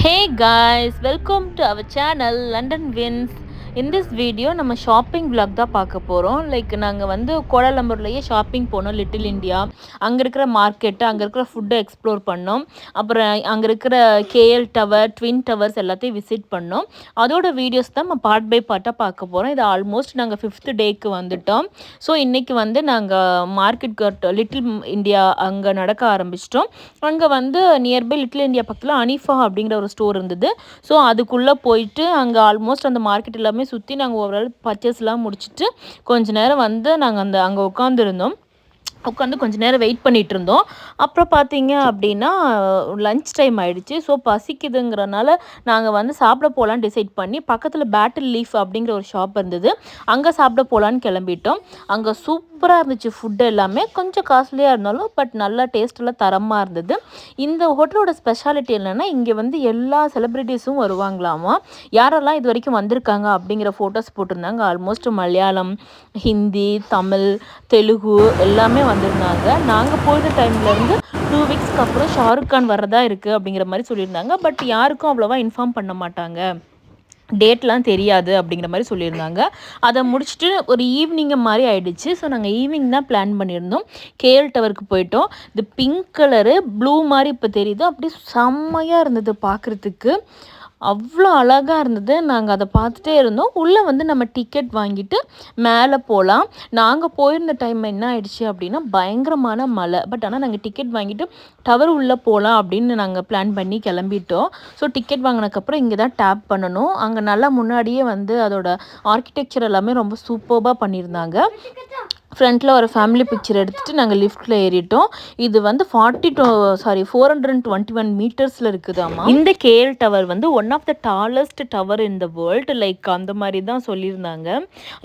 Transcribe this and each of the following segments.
Hey guys welcome to our channel London Vince in this video நம்ம shopping vlog தான் பார்க்க போகிறோம் like நாங்கள் வந்து கோலாலம்பூர்லேயே ஷாப்பிங் போனோம் லிட்டில் இந்தியா அங்கே இருக்கிற மார்க்கெட்டு அங்கே இருக்கிற ஃபுட்டை எக்ஸ்ப்ளோர் பண்ணோம். அப்புறம் அங்கே இருக்கிற கேஎல் டவர் ட்வின் டவர்ஸ் எல்லாத்தையும் விசிட் பண்ணோம். அதோட வீடியோஸ் தான் நம்ம பார்ட் பை பார்ட்டாக பார்க்க போகிறோம் இது ஆல்மோஸ்ட் நாங்கள் ஃபிஃப்த் டேக்கு வந்துட்டோம். ஸோ இன்றைக்கி வந்து நாங்கள் மார்க்கெட் லிட்டில் இந்தியா அங்கே நடக்க ஆரம்பிச்சிட்டோம். அங்கே வந்து நியர்பை லிட்டில் இந்தியா பக்கத்தில் அனிஃபா அப்படிங்கிற ஒரு ஸ்டோர் இருந்தது. ஸோ அதுக்குள்ளே போயிட்டு அங்கே ஆல்மோஸ்ட் அந்த மார்க்கெட் எல்லாமே சுற்றி நாங்கள் ஓவரால் பர்ச்சேஸ்லாம் முடிச்சுட்டு கொஞ்ச நேரம் வந்து நாங்கள் அந்த அங்கே உட்காந்துருந்தோம் உட்காந்து கொஞ்ச நேரம் வெயிட் பண்ணிட்டு இருந்தோம் அப்புறம் பார்த்தீங்க அப்படின்னா லஞ்ச் டைம் ஆயிடுச்சு. ஸோ பசிக்குதுங்கிறனால நாங்கள் வந்து சாப்பிட போகலான்னு டிசைட் பண்ணி பக்கத்தில் பேட்டில் லீஃப் அப்படிங்கிற ஒரு ஷாப் இருந்தது. அங்கே சாப்பிட போகலான்னு கிளம்பிட்டோம். அங்கே சூப்பராக இருந்துச்சு ஃபுட்டு எல்லாமே. கொஞ்சம் காஸ்ட்லியாக இருந்தாலும் பட் நல்லா டேஸ்ட்டெல்லாம் தரமாக இருந்தது. இந்த ஹோட்டலோட ஸ்பெஷாலிட்டி என்னென்னா இங்கே வந்து எல்லா செலிப்ரிட்டிஸும் வருவாங்களாமா? யாரெல்லாம் இது வரைக்கும் வந்திருக்காங்க அப்படிங்கிற ஃபோட்டோஸ் போட்டிருந்தாங்க. ஆல்மோஸ்ட் மலையாளம் ஹிந்தி தமிழ் தெலுங்கு எல்லாமே வந்திருந்தாங்க. நாங்கள் போயிருந்த டைம்லேருந்து டூ வீக்ஸ்க்கு அப்புறம் ஷாருக் கான் வரதா இருக்குது அப்படிங்கிற மாதிரி சொல்லியிருந்தாங்க. பட் யாருக்கும் அவ்வளோவா இன்ஃபார்ம் பண்ண மாட்டாங்க. டேட்லாம் தெரியாது அப்படிங்கிற மாதிரி சொல்லியிருந்தாங்க. அதை முடிச்சுட்டு ஒரு ஈவினிங்கை மாதிரி ஆயிடுச்சு. ஸோ நாங்கள் ஈவினிங் தான் பிளான் பண்ணியிருந்தோம். கேஎல் டவருக்கு போயிட்டோம். இது பிங்க் கலரு ப்ளூ மாதிரி இப்போ தெரியுது. அப்படியே செம்மையாக இருந்தது பார்க்குறதுக்கு அவ்வளோ அழகாக இருந்தது. நாங்கள் அதை பார்த்துட்டே இருந்தோம். உள்ளே வந்து நம்ம டிக்கெட் வாங்கிட்டு மேலே போகலாம் நாங்கள் போயிருந்த டைம் என்ன ஆயிடுச்சு அப்படின்னா பயங்கரமான மழை. பட் ஆனால் நாங்கள் டிக்கெட் வாங்கிட்டு டவர் உள்ளே போகலாம் அப்படின்னு நாங்கள் பிளான் பண்ணி கிளம்பிட்டோம். ஸோ டிக்கெட் வாங்கினதுக்கப்புறம் இங்கே தான் டேப் பண்ணணும். அங்கே நல்லா முன்னாடியே வந்து அதோட ஆர்கிடெக்சர் எல்லாமே ரொம்ப சூப்பர்பாக பண்ணியிருந்தாங்க. ஃப்ரண்ட்டில் ஒரு ஃபேமிலி பிக்சர் எடுத்துகிட்டு நாங்கள் லிஃப்ட்டில் ஏறிட்டோம். இது வந்து forty two sorry four hundred and twenty one மீட்டர்ஸில் இருக்குதாமா இந்த கேஎல் டவர் வந்து one of the tallest tower in the world like அந்த மாதிரி தான் சொல்லியிருந்தாங்க.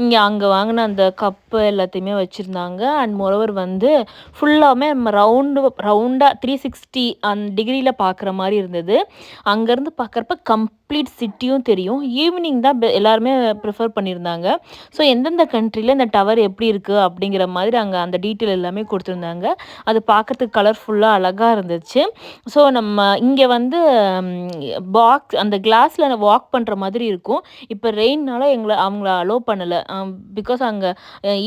இங்கே அங்கே வாங்கின அந்த கப்பு எல்லாத்தையுமே வச்சுருந்தாங்க. அண்ட் மொரவர் வந்து ஃபுல்லாமே நம்ம ரவுண்டு ரவுண்டாக த்ரீ சிக்ஸ்டி அந் டிகிரியில் பார்க்குற மாதிரி இருந்தது. அங்கேருந்து பார்க்குறப்ப கம்ப்ளீட் சிட்டியும் தெரியும். ஈவினிங் தான் எல்லாருமே ப்ரிஃபர் பண்ணியிருந்தாங்க. ஸோ எந்தெந்த கண்ட்ரியில் இந்த டவர் எப்படி இருக்குது அப்படிங்கிற மாதிரி அங்கே அந்த டீட்டெயில் எல்லாமே கொடுத்துருந்தாங்க. அது பார்க்கறதுக்கு கலர்ஃபுல்லாக அழகாக இருந்துச்சு. ஸோ நம்ம இங்கே வந்து பாக்ஸ் அந்த கிளாஸில் வாக் பண்ணுற மாதிரி இருக்கும். இப்போ ரெயின்னால எங்களை அவங்கள அலோவ் பண்ணலை. பிகாஸ் அங்கே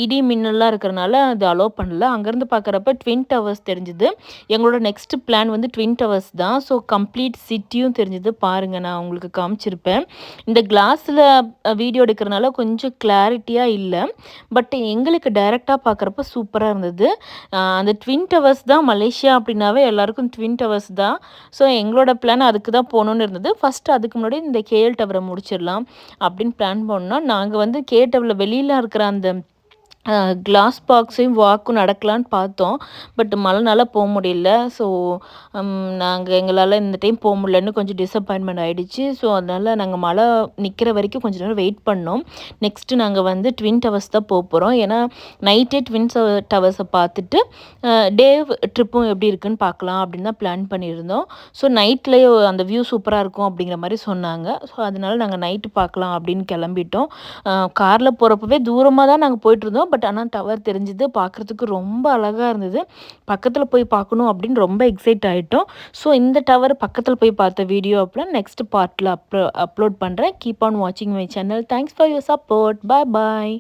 இடி மின்னல்லாம் இருக்கிறனால அது அலோவ் பண்ணல. அங்கேருந்து பார்க்குறப்ப ட்வின் டவர்ஸ் தெரிஞ்சுது. எங்களோட நெக்ஸ்ட் பிளான் வந்து ட்வின் டவர்ஸ் தான். ஸோ கம்ப்ளீட் சிட்டியும் தெரிஞ்சுது. பாருங்கள் நான் உங்களுக்கு காமிச்சிருப்பேன். இந்த கிளாஸில் வீடியோ எடுக்கிறனால கொஞ்சம் கிளாரிட்டியாக இல்லை. பட் எங்களுக்கு டைரெக்டாக பார்க்குறப்ப சூப்பராக இருந்தது. அந்த ட்வின் டவர்ஸ் தான் மலேசியா அப்படின்னாவே எல்லாருக்கும் ட்வின் டவர்ஸ் தான். ஸோ எங்களோட பிளான் அதுக்கு தான் போகணுன்னு இருந்தது. ஃபஸ்ட்டு அதுக்கு முன்னாடி இந்த கேஎல் டவரை முடிச்சிடலாம் அப்படின்னு பிளான் பண்ணோம். நாங்கள் வந்து கே டவரில் வெளியில் இருக்கிற அந்த கிளாஸ் பாக்ஸையும் வாக்கும் நடக்கலான்னு பார்த்தோம். பட் மழைனால போக முடியல. ஸோ நாங்கள் எங்களால் இந்த டைம் போக முடியலன்னு கொஞ்சம் டிசப்பாயின்மெண்ட் ஆகிடுச்சு ஸோ அதனால் நாங்கள் மழை நிற்கிற வரைக்கும் கொஞ்ச நேரம் வெயிட் பண்ணோம். நெக்ஸ்ட்டு நாங்கள் வந்து ட்வின் டவர்ஸ் தான் போக போகிறோம் ஏன்னா நைட்டே ட்வின் டவர்ஸை பார்த்துட்டு டே ட்ரிப்பும் எப்படி இருக்குன்னு பார்க்கலாம் அப்படின்னு தான் பிளான் பண்ணியிருந்தோம். ஸோ நைட்லேயே அந்த வியூ சூப்பராக இருக்கும் அப்படிங்கிற மாதிரி சொன்னாங்க. ஸோ அதனால நாங்கள் நைட்டு பார்க்கலாம் அப்படின்னு கிளம்பிட்டோம். காரில் போகிறப்பவே தூரமாக தான் நாங்கள் போயிட்டுருந்தோம் பட் ஆனால் டவர் தெரிஞ்சுது பார்க்குறதுக்கு ரொம்ப அழகாக இருந்தது. பக்கத்தில் போய் பார்க்கணும் அப்படின்னு ரொம்ப எக்ஸைட் ஆகிட்டோம் ஸோ இந்த டவர் பக்கத்தில் போய் பார்த்த வீடியோ அப்புறம் நெக்ஸ்ட் பார்ட்டில் அப்லோ அப்லோட் பண்ணுறேன் கீப் ஆன் வாட்சிங் my channel thanks for your support bye bye